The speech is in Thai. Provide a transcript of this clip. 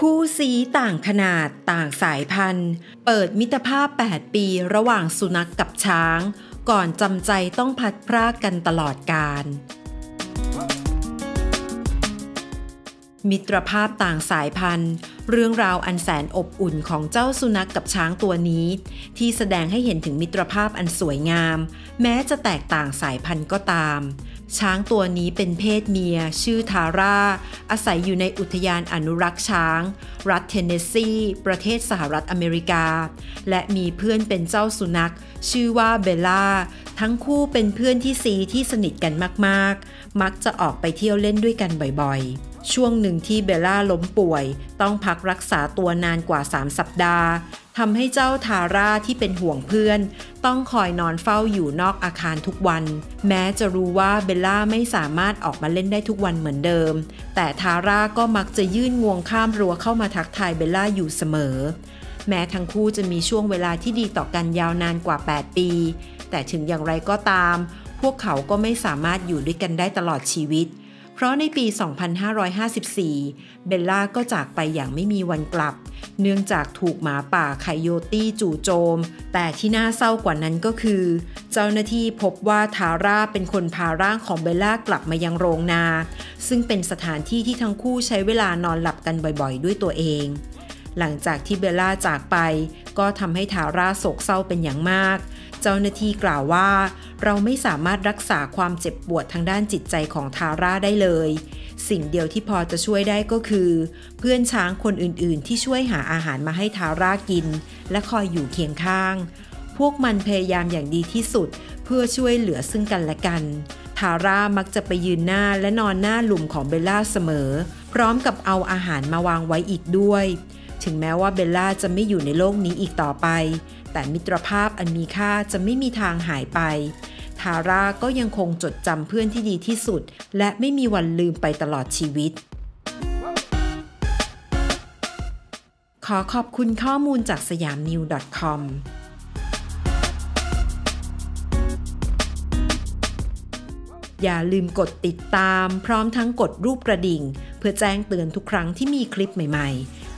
คู่สีต่างขนาดต่างสายพันธุ์ เปิดมิตรภาพ 8 ปีระหว่างสุนัขกกับช้าง ก่อนจำใจต้องพัดพรากกันตลอดกาลมิตรภาพต่างสายพันธุ์ เรื่องราวอันแสนอบอุ่นของเจ้าสุนัขกกับช้างตัวนี้ ที่แสดงให้เห็นถึงมิตรภาพอันสวยงาม แม้จะแตกต่างสายพันธุ์ก็ตาม ช้างตัวนี้เป็นเพศเมีย ชื่อทาร่า อาศัยอยู่ในอุทยานอนุรักษ์ช้าง รัฐเทนเนสซี ประเทศสหรัฐอเมริกา และมีเพื่อนเป็นเจ้าสุนัข ชื่อว่าเบลล่าทั้งคู่เป็นเพื่อนที่ซีที่สนิทกันมากๆ มักจะออกไปเที่ยวเล่นด้วยกันบ่อยๆ ช่วงหนึ่งที่เบลล่าล้มป่วย ต้องพักรักษาตัวนานกว่า 3 สัปดาห์ทำให้เจ้าทาร่าที่เป็นห่วงเพื่อน ต้องคอยนอนเฝ้าอยู่นอกอาคารทุกวัน แม้จะรู้ว่าเบลล่าไม่สามารถออกมาเล่นได้ทุกวันเหมือนเดิม แต่ทาร่าก็มักจะยื่นงวงข้ามรั้วเข้ามาทักทายเบลล่าอยู่เสมอ แม้ทั้งคู่จะมีช่วงเวลาที่ดีต่อกันยาวนานกว่า 8 ปี แต่ถึงอย่างไรก็ตาม พวกเขาก็ไม่สามารถอยู่ด้วยกันได้ตลอดชีวิต เพราะในปี 2554 เบลล่าก็จากไปอย่างไม่มีวันกลับ เนื่องจากถูกหมาป่าไคโยตี้จู่โจม แต่ที่น่าเศร้ากว่านั้นก็คือ เจ้าหน้าที่พบว่าทาร่าเป็นคนพาร่างของเบลล่ากลับมายังโรงนา ซึ่งเป็นสถานที่ที่ทั้งคู่ใช้เวลานอนหลับกันบ่อยๆ ด้วยตัวเอง หลังจากที่เบลล่าจากไป ก็ทำให้ทาร่าโศกเศร้าเป็นอย่างมาก เจ้าหน้าที่กล่าวว่า เราไม่สามารถรักษาความเจ็บปวดทางด้านจิตใจของทาร่าได้เลย สิ่งเดียวที่พอจะช่วยได้ก็คือ เพื่อนช้างคนอื่นๆ ที่ช่วยหาอาหารมาให้ทาร่ากิน และคอยอยู่เคียงข้าง พวกมันพยายามอย่างดีที่สุด เพื่อช่วยเหลือซึ่งกันและกันทาร่ามักจะไปยืนหน้าและนอนหน้าหลุมของเบลล่าเสมอ พร้อมกับเอาอาหารมาวางไว้อีกด้วย ถึงแม้ว่าเบลล่าจะไม่อยู่ในโลกนี้อีกต่อไป แต่มิตรภาพอันมีค่าจะไม่มีทางหายไป ทาร่าก็ยังคงจดจำเพื่อนที่ดีที่สุด และไม่มีวันลืมไปตลอดชีวิต ขอขอบคุณข้อมูลจากสยามนิว .com อย่าลืมกดติดตาม พร้อมทั้งกดรูปกระดิ่ง เพื่อแจ้งเตือนทุกครั้งที่มีคลิปใหม่ ๆ